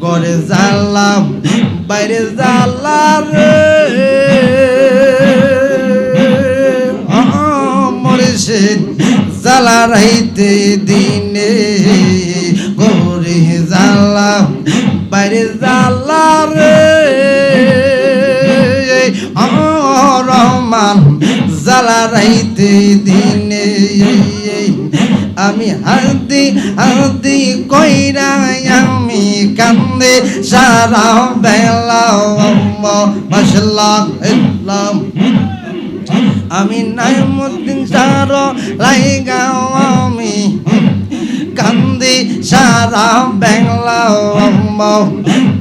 করে জানলাম বাইরে জানলাম মরিষের জ্বালা রাইতে দিনে গরে জানলাম বাইরে জানলাম রহমান, জ্বালা রাইতে দিনে আমি হাতি হাতি কইরা কান্দে সারা বেলা মশলা ইসলাম আমি নাইমুদ্দিন সার লাইগা আমি কান্দি সারা বাংলা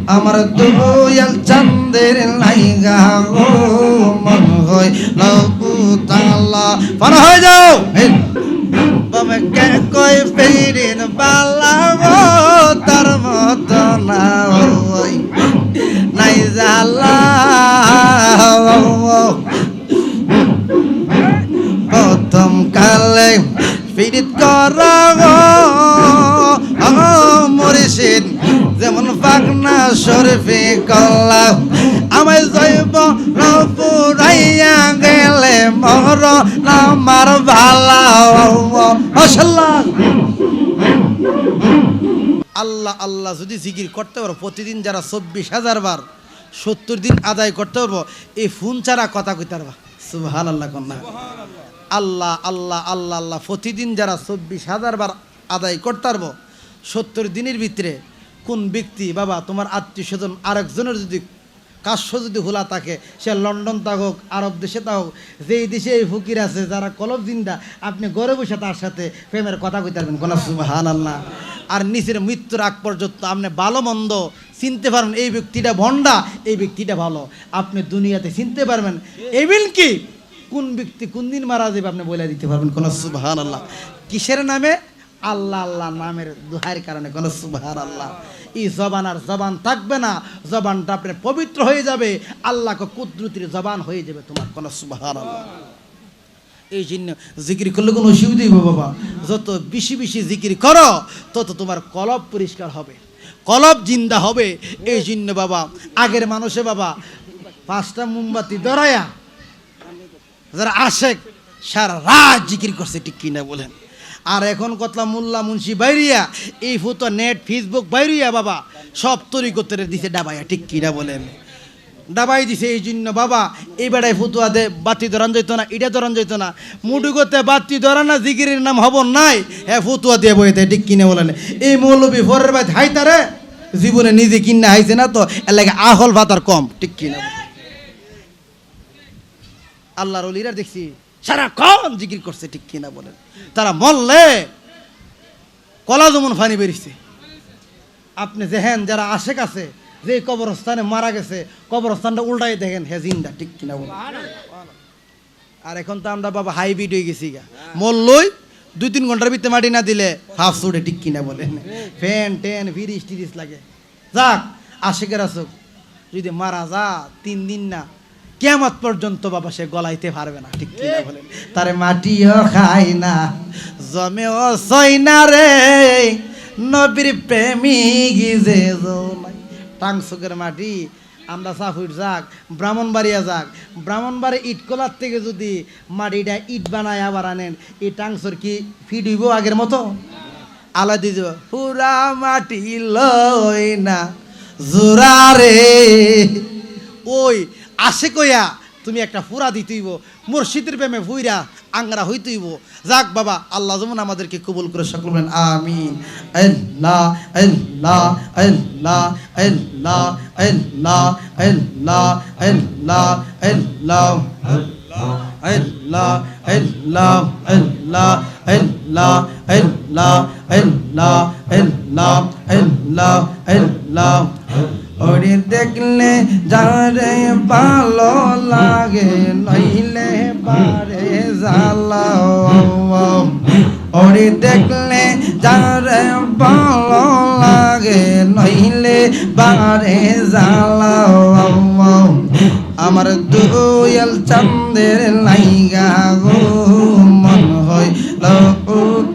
আমার দুয়াল চন্দের লাইগা গো মন হয় লবু তালা পার হয়ে যাও তবে কে কই ফেরিন বালা গো তার মত না ওই? নাই জালা প্রথম কালে ফিরিত কর মরিষিন যেমন পাকনা শরীফে কল্লা আমায় জৈব পুরাইয়া গেলে মর নামার ভালা আল্লাহ আল্লাহ যদি জিকির করতে পারো, প্রতিদিন যারা চব্বিশ হাজার বার সত্তর দিন আদায় করতে পারব, এই ফোন ছাড়া কথা কইতে পারবা। সুবহান আল্লাহ কন্যা। আল্লাহ আল্লাহ আল্লাহ আল্লাহ, প্রতিদিন যারা চব্বিশ হাজার বার আদায় করতে পারব, সত্তর দিনের ভিতরে কোন ব্যক্তি, বাবা, তোমার আত্মীয় স্বজন আরেকজনের যদি কাশ্য যদি হোলা থাকে, সে লন্ডন থাকুক আরব দেশে থাকুক যেই দেশে এই ফকির আছে, যারা কলব দিনটা আপনি ঘরে বসে তার সাথে প্রেমের কথা কইতে পারবেন। কোন সুবহান আল্লাহ আর নিচের মৃত্যুর আগ পর্যন্ত আপনি ভালো মন্দ চিনতে পারবেন, এই ব্যক্তিটা ভণ্ডা, এই ব্যক্তিটা ভালো। আপনি দুনিয়াতে চিনতে পারবেন এমন কি? কোন ব্যক্তি কোন দিন মারা যাবে আপনি বলে দিতে পারবেন? কোন সুবহান আল্লাহ কিসের নামে? আল্লাহ আল্লাহ নামের দোহার কারণে কোন সুবহান আল্লাহ এই জবান আর জবান থাকবে না, জবানটা আপনার পবিত্র হয়ে যাবে, আল্লাহকে কুদরতির জবান হয়ে যাবে তোমার কোন সুবহান আল্লাহ এই জন্য জিকির করলে কোনো অসুবিধা বাবা। যত বেশি বেশি জিকির করো, তত তোমার কলব পরিষ্কার হবে, কলব জিন্দা হবে। এই জন্য বাবা, আগের মানুষে বাবা, পাঁচটা মোমবাতি ধরায়া, যারা আশেক, সারা রাত জিকির করছে, ঠিক কিনা বলেন। আর এখন কতলা মোল্লা মুন্সি বাইরিয়া, এই ফুতো নেট ফেসবুক বাইরিয়া বাবা, সব তৈরি করতে দিছে ডাবাইয়া, ঠিক কিনা বলেন? ডাবাই দিছে এই জন্য বাবা, এই বেড়ায় ফুতুয়া দে বাতি ধরান যেত না এটা ধরান যেত না। মুডুগতে বাতি ধরা না জিগিরের নাম হব নাই হ্যাঁ ফুতুয়া দিয়ে বইতে ঠিক কিনে বলেন? এই মৌলবী ফরের বাদ হাইতারে জীবনে নিজে কিনে হাইছে না তো, এর লাগে আহল ভাতার কম, ঠিক কিনা আল্লাহর অলিরা দেখছি সারাক্ষণ জিকির করছে, ঠিক কিনা বলেন। তারা মরলে কলা যেমন ফানি বেরিয়েছে। আপনি দেখেন যারা আশেক আছে, যে কবরস্থানে মারা গেছে, কবরস্থানটা উল্টাই দেখেন হে জিন্দা, ঠিক কিনা বলেন। আর এখন তো আমরা বাবা হাইব্রিড হয়ে গেছি গা। মরলই দুই তিন ঘণ্টার ভিতরে মাটি না দিলে হাফ সুডে ঠিক কিনা বলেন। ফ্যান, ট্যান ফিরিস টিরিস লাগে। যাক, আশেকের আসুক যদি মারা যা, তিন দিন না কেমত পর্যন্ত বাবা সে গলাইতে পারবে না ঠিক কিনা বলেন। তারে মাটিও খায় না জমেও সই না রে। নবীর প্রেমিক যে টাংসুকের মাটি আমরা সাফুর যাক ব্রাহ্মণবাড়িয়া যাক। ব্রাহ্মণবাড়ি ইটকলার থেকে যদি মাটিটা ইট বানায় আবার আনেন এই টাংসর কি ফিট হইব আগের মতো? আলা দিয়ে দেব পুরা মাটি লই না জোরা রে। ওই আসে কইয়া তুমি একটা ফুরা দিতেইব মুর্শিদের প্রেমে ভুইরা আংরা হইতেইব যাক বাবা আল্লাহ যেমন আমাদেরকে কবুল করে সকল বলেন আমিন আল্লাহ আল্লাহ আল্লাহ আল্লাহ আল্লাহ আল্লাহ আল্লাহ আল্লাহ আল্লাহ আল্লাহ আল্লাহ আল্লাহ আল্লাহ আল্লাহ আল্লাহ আল্লাহ আল্লাহ ওরে দেখলে যারে ভালো লাগে, নইলে বারে জ্বালা ওরে দেখলে যারে ভালো লাগে, নইলে বারে জ্বালা আমার দুয়াল চন্দের লাইগা গো, মন হয়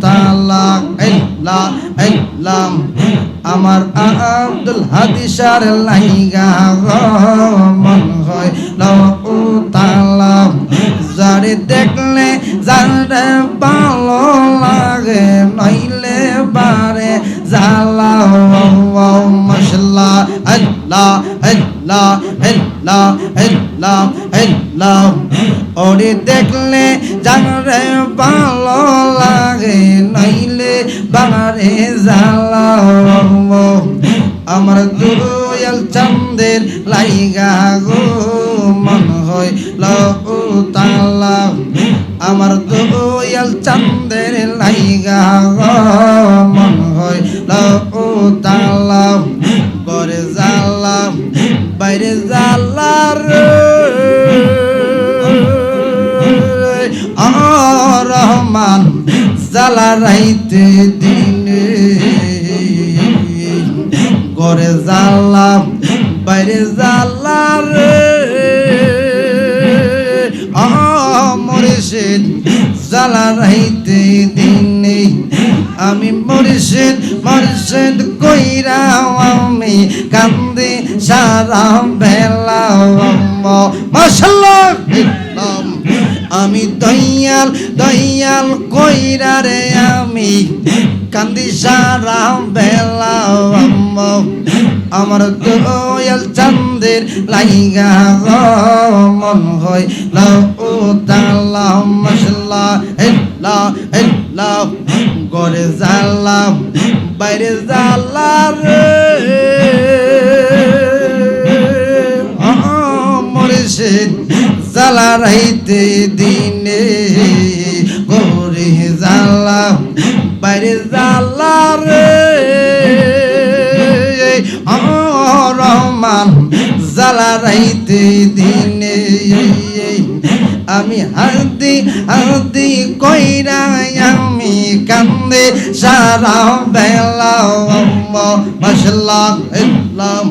তালা আল্লাহ আল্লাহ আমার আব্দুল হাদিসার লাইগা মন হয়। লউ তালা যারে দেখলে যারে ভালো লাগে, নইলে বারে জালা মশলা আল্লাহ আল্লাহ আল্লাহ আল্লাহ আল্লাহ ওরে দেখলে জানরে ভালো লাগে, নইলে বারে জ্বালা আমার দুয়াল চন্দের লাইগা গো, মন হয় তালা। আমার দুয়াল চন্দের লাইগা গো, মন হয় তালা। করে জালা বাইরে জালা রে। আ রহমান জালা রাইতে করে জালা বাইরে জালা রে। মরিষেদ জালা রাইতে দিনে আমি মরিষেদ মরিষেদ কইরা আমি কান্দে সারা বেলা মশাল্লাহ। আমি দয়াল দয়াল কইরা রে আমি। কান্দি সারা বেলা আমার দয়াল চান্দের লাইগা মন হয় লাউ তালা, মশলা হেল্লা হেল্লা। গরে জালা বাইরে জালা রে। রাইতে দিনে গরে জালা বাইরে জালা রে। রহমান জালা রাইতে দিনে। আমি হাদি হাদি কইরা আমি কান্দে, সারা বেলা মশলা ইসলাম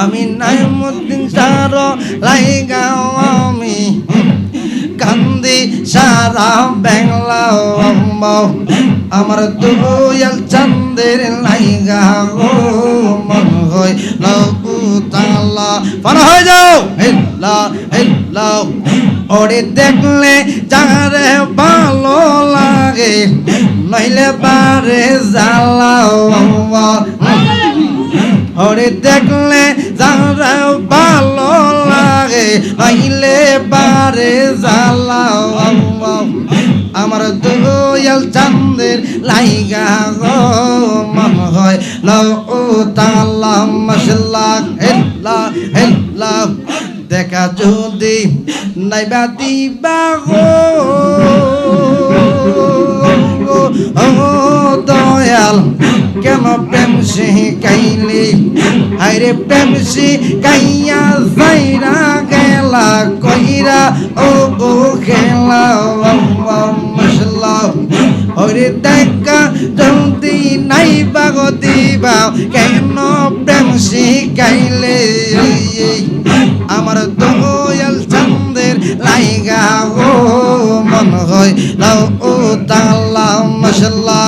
আমি নাইমুদ্দিন সার লাইগাও আমি। কান্দি সারা বাংলা আমার দুয়াল চন্দের লাইগা গো মন হয় লাউ তালা পার হয়ে যাও। হেল্লা হেল্লা। ওরে দেখলে যারে ভালো লাগে, নইলে বারে জ্বালাও ওরে দেখলে যারা ভালো লাগে নইলে বারে জ্বালাও আমার দয়াল চান্দের লাইগা গো, মন হয় লও তালা মশলা হেল্লা হেল্লা। দেখা যদি নাইবা দিবা গো। দয়াল কেন প্রেম সে কাইলে? আরে প্রেম সে কাইয়া যাইরা গেলা কইরা ও ও খেলা মশলা ওরে দেখা জলদি নাই বাগ দিবা, কেন প্রেম সে কাইলে? আমার দয়াল চন্দের লাইগা গো মন হয়, লাও ও তালা মশলা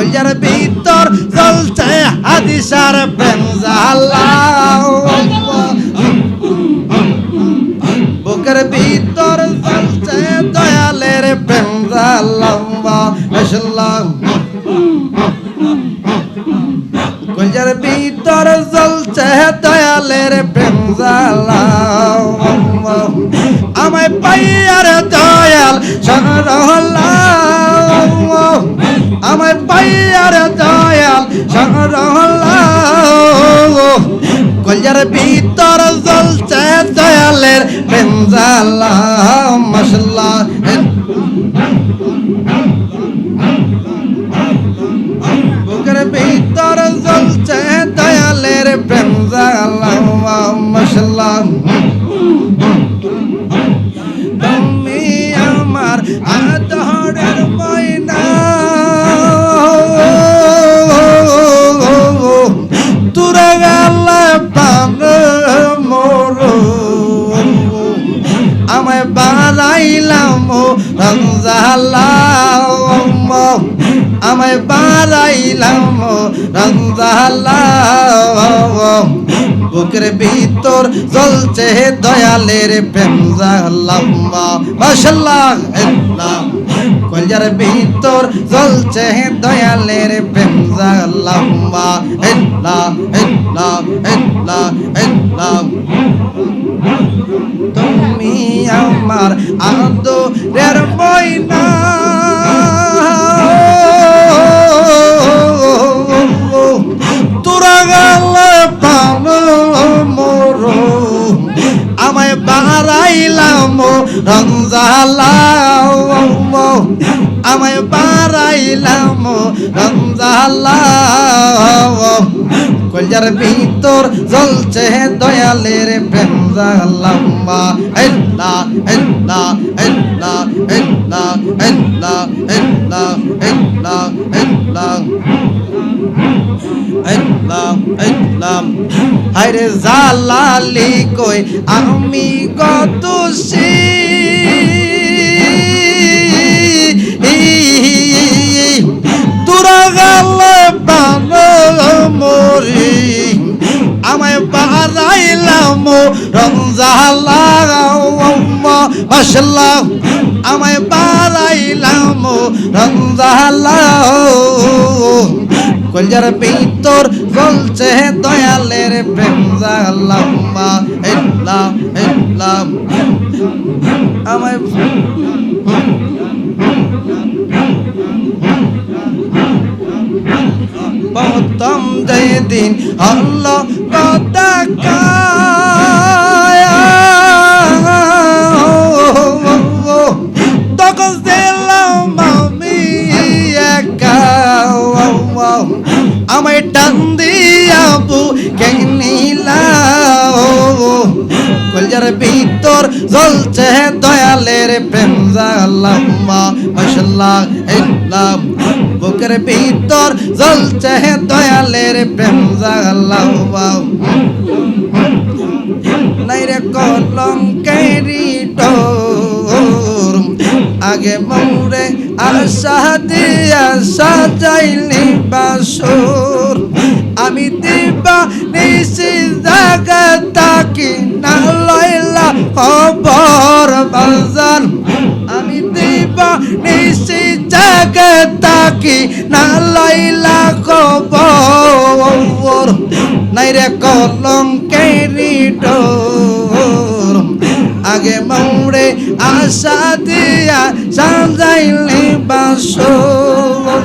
কলজার ভিতর চলছে হাদিসার প্রেম জালাও বুকের ভিতর চলছে দয়ালের প্রেম জালাম মশলা কলজার ভিতর চলছে দয়ালের প্রেম জালাও আমায় পাইয়ার দয়াল সরলাও আমায় পাইয়ার দয়াল সরলাও কলজার ভিতর চলছে দয়ালের জালাও মশলা বুকের ভিতর চলছে দয়ালের জালাও মশলা তুরা গেলে পান মোর আমায় বাড়াইলাম রঞ্জালাম আমায় বাড়াইলাম রঞ্জালা বুকের ভিতর জ্বলছে দয়ালের প্রেম লম্বা মাশাল্লাহ যার ভিতর জ্বলছে দয়ালের প্রেম লম্বা। হেল্লা হেল্লা হেল্লা হেল্লা। তুমি আমার আনন্দ রের বইনা রঞ্জালা আমায় বাড়াইলাম রঞ্জালা কলজার ভিতর জ্বলছে দয়ালের প্রেম এল্লা এল্লা এল্লা এল্লা এল্লা এল্লা এল্লা এল্লাম এল্লাম হায়রে জালালি কই আমি কত তোরা গেলে মরি আমায় বাড়াইলাম রমজালা মাসাল্লাহ আমায় বাড়াইলাম রমজালা কলজার ভিতর জ্বলছে দয়ালের প্রেম জালাম্মা ইল্লাম ইল্লাম আমায় প্রথম যেদিন হল কথা আমায় টান দিয়াবু কেনিলা কলজার ভিতর জ্বলছে দয়ালের প্রেম জালাম্মা মাশাল্লাহ ইল্লাম বুকের ভিতর জ্বলছে দয়ালের প্রেম জালাম্মা নাইরে কলঙ্কেরি ডোর আগে মৌরে আশা দিয়া সাজাইলি বাসর আমি দিবা নিশি জাগা তাকি না লইলা খবর বাজান আমি দিবা নিশি জাগা তাকি না লইলা খবর। নাইরে কলঙ্কেরি ডোর আগে মৌরে আশা দিয়া সামজাইলে বাসর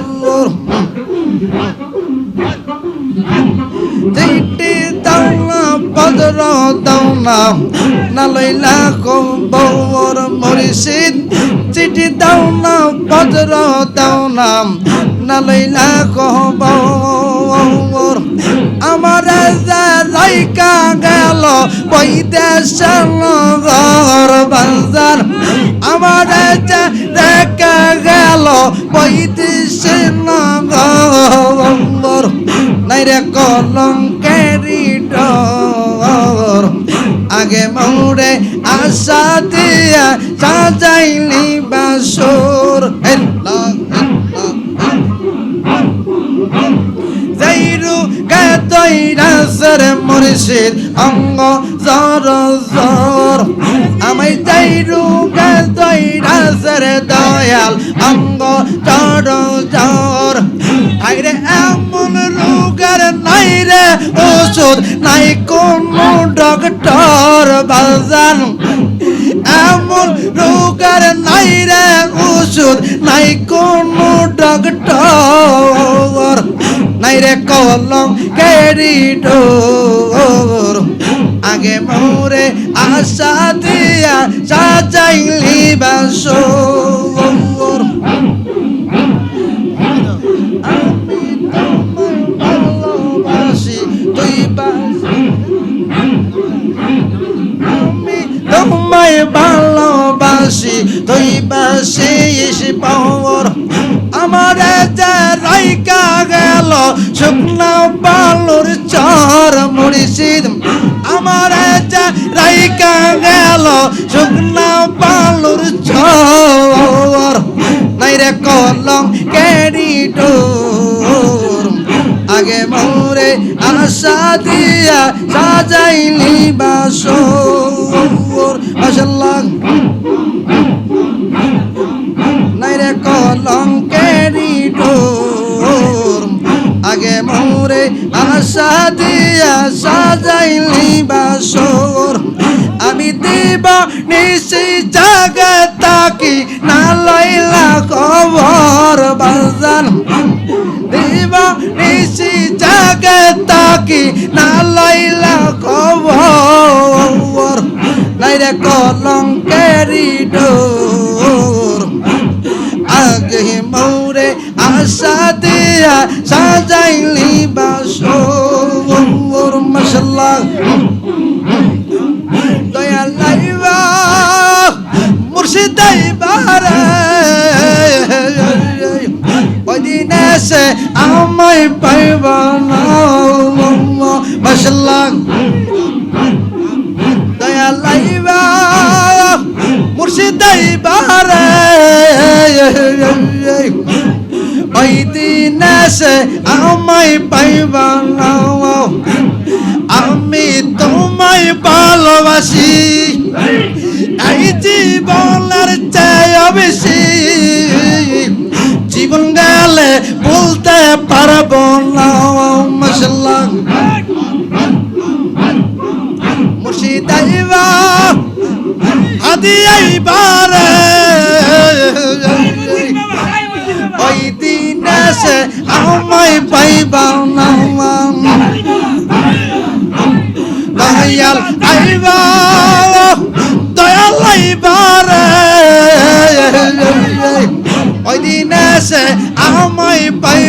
পদর দাও না না লইলা কবর মরিষিদ চিঠি দাও না পদর দাও না না লইলা কবর আমার রাইকা গেল বৈদেশের ঘর বাজার। আমার রেখা গেল বৈদেশের ঘর নাই রে কলঙ্কেরি ডর। আগে মৌরে আশা দিয়া সাজাইলি বাসর যাইরু গাতই রাসের মুর্শিদ অঙ্গ জর জর। রাসের দয়াল অঙ্গ জর জর। ওষুধ নাই কোন ডক্টর বাজান। এমন রোগের নাই রে ওষুধ, নাই কোন ডক্টর। নাই রে কলম কেরি ডোর। আগে মোরে আশা দিয়া সাজাইলি বাসর তোমায় ভালোবাসি, তুই বাসি পাওয়ার। আমার যে রাইকা গেল, শুকনা বালুর চর মুড়িসিদ আমার যে রাইকা গেল, শুকনা বালুর চর। নাই রে কলম কেডি ডোর মোরে আশা দিয়া সাজাইলি বাসর মাশাল্লাহ নাইরে কলঙ্কেরি ডোর আগে মোরে আশা দিয়া সাজাইলি বাসর আমি দিব নিশি জাগে তাকি না লইলা খবর বাজান। দিব নিশি জাগে তাকি, না লইলা খবর। নাইরে কলঙ্কেরি ডোর। আগে মৌরে আশা দিয়া সাজাইলি বাসর মশলা দয়া লাইবা মুর্শিদাই বারে আমায় পাইব না মশলা দয়া লাইবা মুর্শিদাই বারে ওই দিন এসে আমায় পাইব না, আমি তোমায় ভালোবাসি। এই জীবনের চেয়ে বেশি। জীবন গেলে বলতে না মশলা মুর্শিদাইবা আদি আইবারে। ওই দিন এসে আমায় পাইবা না, দয়াল আইবা, দয়াল আইবারে। ওই দিন এসে আমায় যদি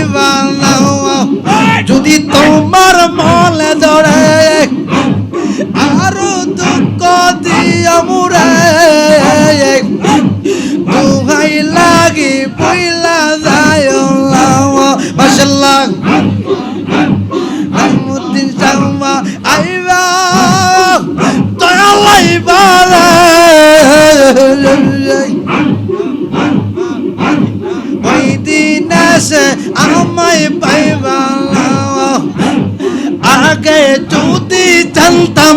তোমার মলে ধরে, আরও দুঃখ দিয়া মুরে দুহাই লাগি পইলা যায় মাসাল্লাহ আইবা, দয়াল আইবা ওই দিন এসে আমায় পাইবা।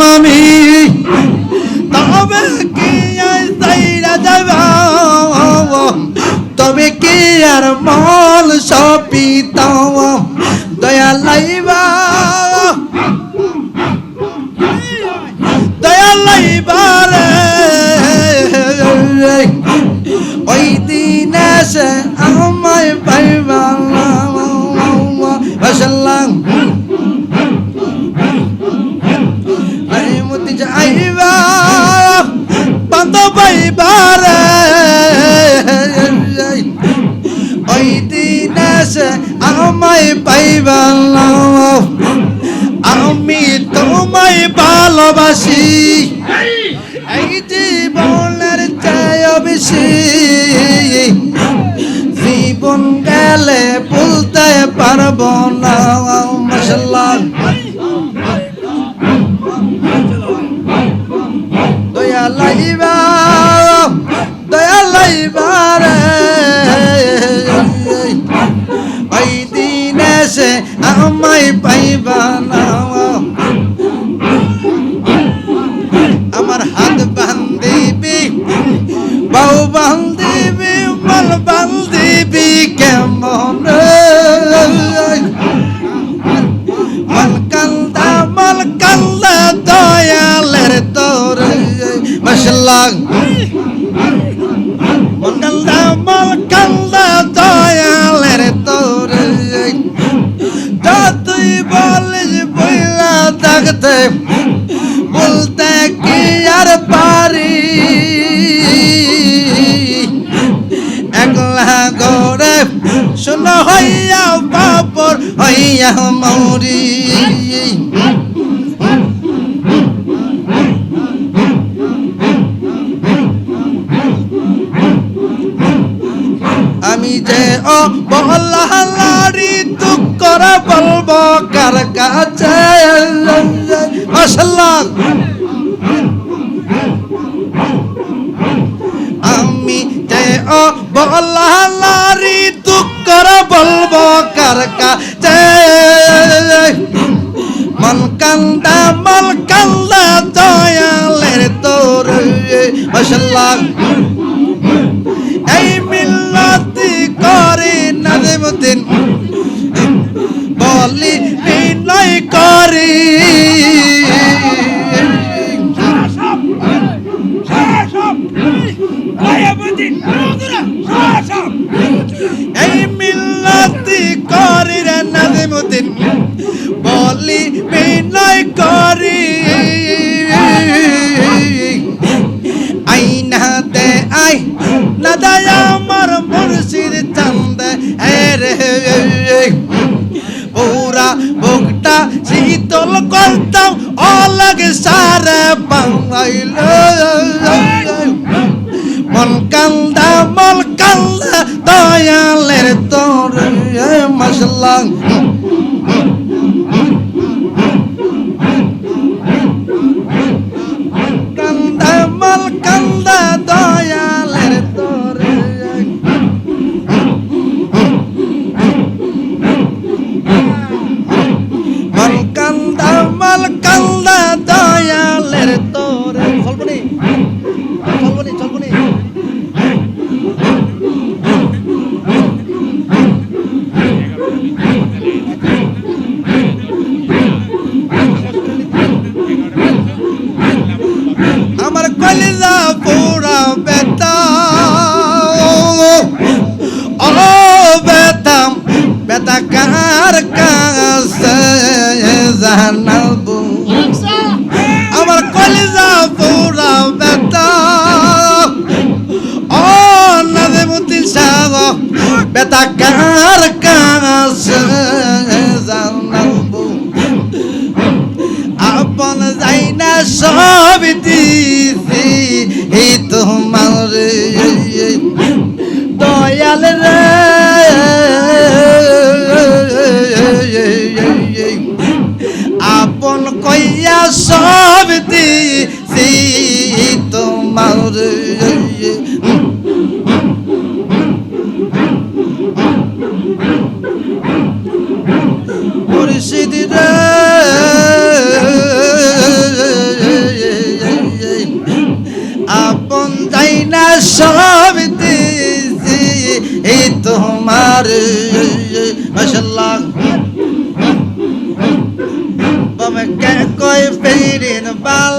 আমি তবে কি তবে কি আর মল সপিতাম? দয়া লাইবা আমায় পাইবা আমি তোমায় ভালোবাসি। এই জীবনের চায় বেশি জীবন গেলে বলতে পারব মৌরি আমি যে ও বল্লাহারি দুঃখ করে বলব, কার কাছে মাসাল্লাহ আমি যে ও বল্লাহারি মারবো আমার কলিজা পুরা বেতা ও নাজিমুদ্দিন সাহ বেতা কার কাছে জানাব আপন যাই না সব রে মাশাল্লাহ বাবা কে কয় পেরিন বাল?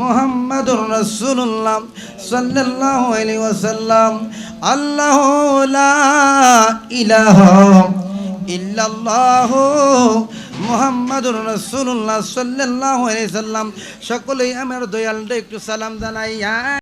মোহাম্মদুর রসুল্লাহ সাল্লাহ আলী ওসাল্লাম আল্লাহ ইলাহ ইল্লাল্লাহ মোহাম্মদুর রসুল্লাহ সাল্লাহ আলি সাল্লাম সকলেই আমার দয়ালটা একটু সালাম জানাই।